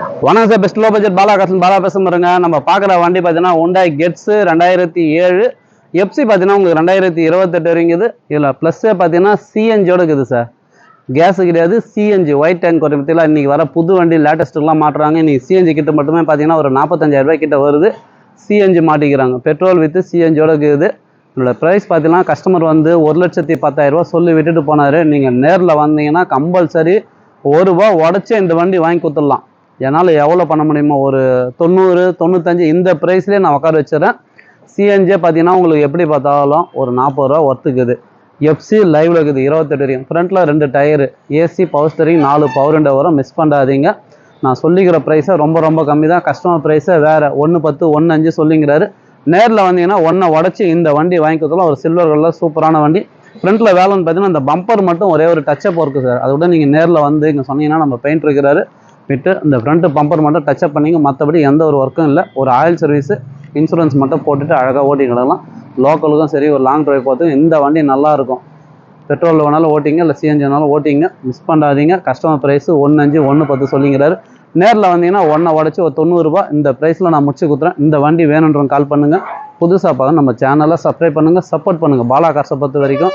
வணக்கம் sir best low budget பாலா கசன் பாலா பேச பாருங்க நம்ம பார்க்குற வண்டி பார்த்தீங்கன்னா ஒண்டாய் கெட்ஸு ரெண்டாயிரத்தி ஏழு. எஃப்சி பார்த்தீங்கன்னா உங்களுக்கு ரெண்டாயிரத்தி இருபத்தெட்டு வரைங்குது இதில் ப்ளஸ்ஸே பார்த்தீங்கன்னா சிஎன்ஜியோட இருக்குது சார் கேஸு கிடையாது சிஎன்ஜி ஒயிட் டேங்க் ஒரு பற்றிலாம் இன்றைக்கி வர புது வண்டி லேட்டஸ்ட்டுலாம் மாட்டுறாங்க இன்றைக்கி சிஎன்ஜி கிட்ட மட்டுமே பார்த்தீங்கன்னா ஒரு நாற்பத்தஞ்சாயிரம் கிட்ட வருது. சிஎன்ஜி மாட்டிக்கிறாங்க. பெட்ரோல் வித்து சிஎன்ஜியோட இருக்குது. என்னோட ப்ரைஸ் பார்த்தீங்கன்னா கஸ்டமர் வந்து ஒரு லட்சத்தி பத்தாயிரரூபா சொல்லி விட்டுட்டு போனார். நீங்கள் நேரில் வந்தீங்கன்னா கம்பல்சரி ஒரு ரூபா உடச்சி இந்த வண்டி வாங்கி கொடுத்துடலாம். என்னால் எவ்வளோ பண்ண முடியுமோ ஒரு தொண்ணூறு தொண்ணூத்தஞ்சு இந்த ப்ரைஸ்லேயே நான் உட்கார வச்சுறேன் சிஎன்ஜே பார்த்தீங்கன்னா உங்களுக்கு எப்படி பார்த்தாலும் ஒரு நாற்பது ரூபா ஒர்த்துக்குது எஃப்சி லைவில் இருக்குது இருபத்தெட்டு வரைக்கும் ஃப்ரண்ட்டில் ரெண்டு டயரு ஏசி பவர் ஸ்டரிங் நாலு பவர் ரெண்டு வரும். மிஸ் பண்ணாதீங்க. நான் சொல்லிக்கிற ப்ரைஸை ரொம்ப ரொம்ப கம்மி தான். கஸ்டமர் ப்ரைஸை வேறு ஒன்று பத்து ஒன்று அஞ்சு சொல்லிங்கிறாரு. நேரில் வந்தீங்கன்னா ஒன்றை உடச்சி இந்த வண்டி வாங்கிக்கிறதுல ஒரு சில்வர் சூப்பரான வண்டி. ஃப்ரண்ட்டில் வேலைன்னு பார்த்தீங்கன்னா இந்த பம்பர் மட்டும் ஒரே ஒரு டச்சப் இருக்குது சார் அதை விட நீங்கள் நேரில் வந்து இங்கே சொன்னீங்கன்னா நம்ம பெயிண்ட் இருக்கிறாரு விட்டு இந்த ஃப்ரண்ட்டு பம்பர் மட்டும் டச்சப் பண்ணிங்க. மற்றபடி எந்த ஒரு ஒர்க்கும் இல்லை. ஒரு ஆயில் சர்வீஸு இன்சூரன்ஸ் மட்டும் போட்டுட்டு அழகாக ஓட்டிக்கிடலாம் லோக்கலுக்கும் சரி ஒரு லாங் ட்ரைவ் போகிறதுக்கு இந்த வண்டி நல்லாயிருக்கும் பெட்ரோலில் வேணாலும் ஓட்டிங்க இல்லை சிஎன்ஜி வேணாலும் ஓட்டிங்க. மிஸ் பண்ணாதீங்க. கஸ்டமர் ப்ரைஸு ஒன்று அஞ்சு ஒன்று பத்து சொல்லிங்கிறாரு. நேரில் வந்தீங்கன்னா ஒன்றை உடச்சி ஒரு தொண்ணூறுரூபா இந்த ப்ரைஸில் நான் முடிச்சு கொடுத்துறேன். இந்த வண்டி வேணுன்றவங்க கால் பண்ணுங்கள் புதுசாக பார்க்க நம்ம சேனலை சப்ஸ்கிரைப் பண்ணுங்கள் சப்போர்ட் பண்ணுங்கள் பாலா காசை பொறுத்த வரைக்கும்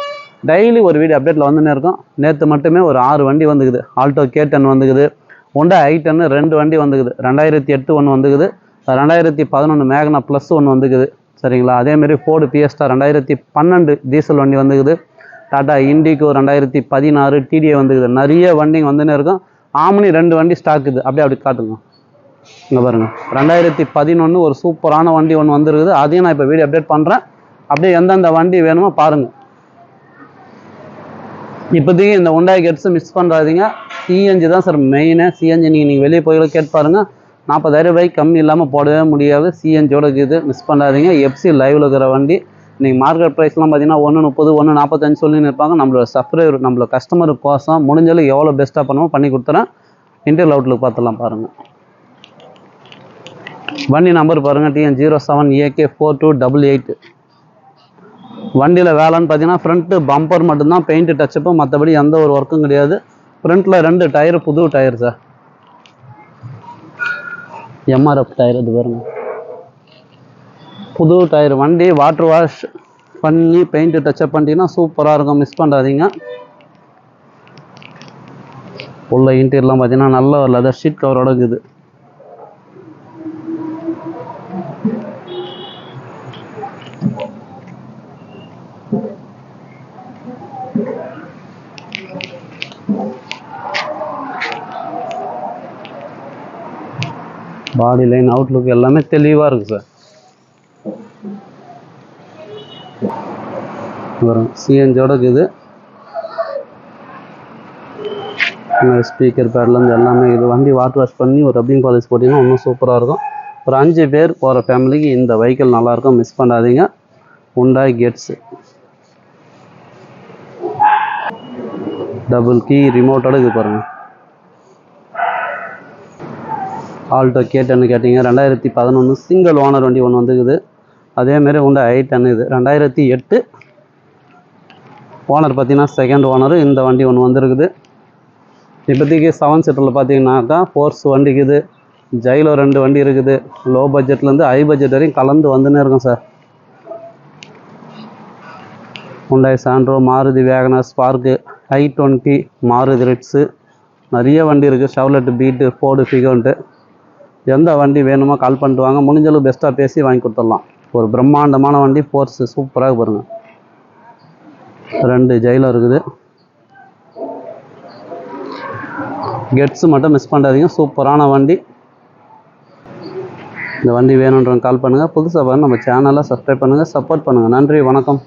டெய்லி ஒரு வீடியோ அப்டேட்டில் வந்துன்னே இருக்கும். நேற்று மட்டுமே ஒரு ஆறு வண்டி வந்துக்குது. ஆல்டோ கே டென் வந்துக்குது. ஹோண்டா ஐட்டன்னு டென்னு ரெண்டு வண்டி வந்துக்குது. ரெண்டாயிரத்தி எட்டு ஒன்று வந்துக்குது. ரெண்டாயிரத்தி பதினொன்று மேக்னா ப்ளஸ் ஒன்று வந்துக்குது. சரிங்களா? அதேமாரி ஃபோர்டு பிஎஸ்டா ரெண்டாயிரத்தி பன்னெண்டு டீசல் வண்டி வந்துக்குது. டாடா இண்டிகோ ரெண்டாயிரத்தி பதினாறு டிடிஏ வந்துக்குது. நிறைய வண்டிங்க வந்துன்னே இருக்கும். ஆம்னி ரெண்டு வண்டி ஸ்டாக் இது. அப்படியே அப்படி காட்டுங்க. இங்கே பாருங்கள் ரெண்டாயிரத்தி பதினொன்று ஒரு சூப்பரான வண்டி ஒன்று வந்துருக்குது. அதையும் நான் இப்போ வீடியோ அப்டேட் பண்ணுறேன் அப்படியே எந்தெந்த வண்டி வேணுமோ பாருங்கள் இப்போதைக்கு இந்த ஒண்டாய் கெட்ஸை மிஸ் பண்ணுறாதீங்க சிஎன்ஜி தான் சார் மெயினு சிஎன்ஜி நீங்கள் நீங்கள் வெளியே போய் கேட்டு பாருங்கள் நாற்பதாயிரம் ரூபாய்க்கு கம்மி இல்லாமல் போடவே முடியாது. சிஎன்ஜியோட இது மிஸ் பண்ணாதீங்க. எஃப்சி லைவில் இருக்கிற வண்டி. நீங்கள் மார்க்கெட் ப்ரைஸ்லாம் பார்த்தீங்கன்னா ஒன்று முப்பது ஒன்று நாற்பத்தஞ்சு சொல்லி நிற்பாங்க நம்மளோட சப்ஸ்கிரைபர் நம்மளோட கஸ்டமர் கோசம் முடிஞ்சளவு எவ்வளோ பெஸ்ட்டாக பண்ணுமோ பண்ணி கொடுத்துறேன். இன்டர் அவுட்லுக் பார்த்துலாம் பாருங்கள் வண்டி நம்பர் பாருங்கள் TN zero seven AK four two double eight வண்டியில் வேலைன்னு பார்த்தீங்கன்னா ஃப்ரண்ட்டு பம்பர் மட்டும்தான் பெயிண்ட்டு டச்சப்பு மற்றபடி எந்த ஒரு ஒர்க்கும் கிடையாது. ஃப்ரண்ட்டில் ரெண்டு டயர் புது டயர் சார் எம்ஆர்எஃப் டயர் இது பாருங்க. புது டயர் வண்டி வாட்டர் வாஷ் பண்ணி பெயிண்ட் டச்சப் பண்ணிட்டீங்கன்னா சூப்பராக இருக்கும். மிஸ் பண்ணாதீங்க. உள்ள இன்டீரியர்லாம் பார்த்தீங்கன்னா நல்ல ஒரு லெதர் ஷீட் கவரோட இருக்குது. பாடி லைன் அவுட்லுக் எல்லாமே தெளிவாக இருக்குது சார் வரும். சிஎன்ஜியோட இருக்குது. ஸ்பீக்கர் பேட்லேருந்து எல்லாமே இது வண்டி வாட்டர் வாஷ் பண்ணி ஒரு ரப்பிங் பாலிஷ் போட்டிங்கன்னா இன்னும் சூப்பராக இருக்கும். ஒரு அஞ்சு பேர் போகிற ஃபேமிலிக்கு இந்த வெஹிக்கிள் நல்லாயிருக்கும் மிஸ் பண்ணாதீங்க. உண்டாய் கெட்ஸு டபுள் கீ ரிமோட்டோட இது பாருங்கள் ஆல்டோ கேட்டன்னு கேட்டிங்க. ரெண்டாயிரத்தி பதினொன்று சிங்கிள் ஓனர் வண்டி ஒன்று வந்துக்குது அதேமாரி உண்டு ஐ டென் இது. ரெண்டாயிரத்தி எட்டு ஓனர் பார்த்தீங்கன்னா செகண்ட் ஓனர் இந்த வண்டி ஒன்று வந்திருக்குது. இப்போதைக்கு செவன் சீட்டரில் பார்த்தீங்கன்னாக்கா ஃபோர்ஸ் வண்டி இருக்குது ரெண்டு வண்டி இருக்குது. லோ பட்ஜெட்லேருந்து ஹை பட்ஜெட் வரையும் கலந்து வந்துன்னே இருக்கும் sir. Hyundai Santro Maruti வேகனா Spark i twenty Maruti Ritz நிறைய வண்டி இருக்குது ஷவ்லெட் பீட்டு ஃபோர்டு ஃபிகோன்ட்டு எந்த வண்டி வேணுமோ கால் பண்ணிட்டு வாங்க. முடிஞ்சளவு பெஸ்ட்டாக பேசி வாங்கி கொடுத்துடலாம். ஒரு பிரம்மாண்டமான வண்டி ஃபோர்ஸு சூப்பராக பாருங்கள் ரெண்டு ஜெயிலும் இருக்குது. கெட்ஸு மட்டும் மிஸ் பண்ணாதீங்க. சூப்பரான வண்டி. இந்த வண்டி வேணுன்றவங்க கால் பண்ணுங்கள் புதுசாக பாருங்கள் நம்ம சேனலை சப்ஸ்கிரைப் பண்ணுங்கள் சப்போர்ட் பண்ணுங்கள் நன்றி. வணக்கம்.